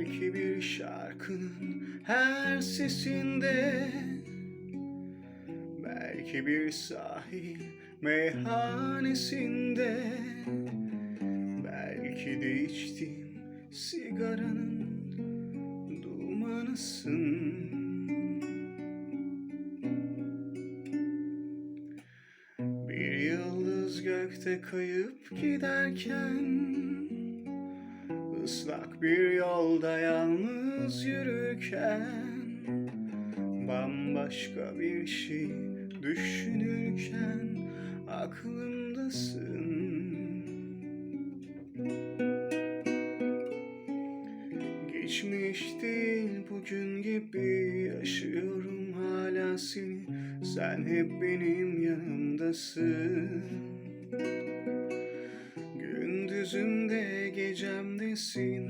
Belki bir şarkının her sesinde Belki bir sahil meyhanesinde Belki de içtiğim sigaranın dumanısın. Bir yıldız gökte kayıp giderken Bir yolda yalnız yürürken Bambaşka bir şey düşünürken aklımdasın. Geçmiş değil bugün gibi yaşıyorum hala seni. Sen hep benim yanımdasın. Gündüzümde gecemdesin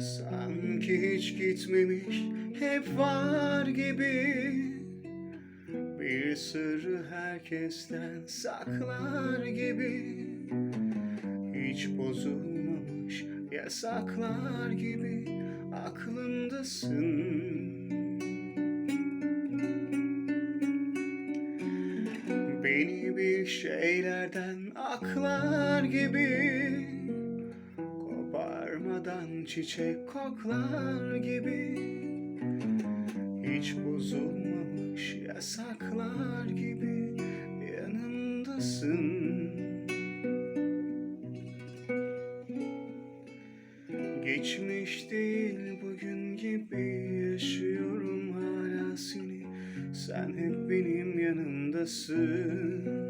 Sanki hiç gitmemiş hep var gibi. Bir sırrı herkesten saklar gibi. Hiç bozulmamış yasaklar gibi. Aklımdasın bir şeylerden aklar gibi Koparmadan çiçek koklar gibi. Hiç bozulmamış yasaklar gibi yanımdasın. Geçmiş değil bugün gibi yaşıyorum hala seni. Sen hep benim yanımdasın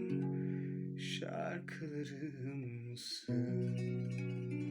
şarkılarımsın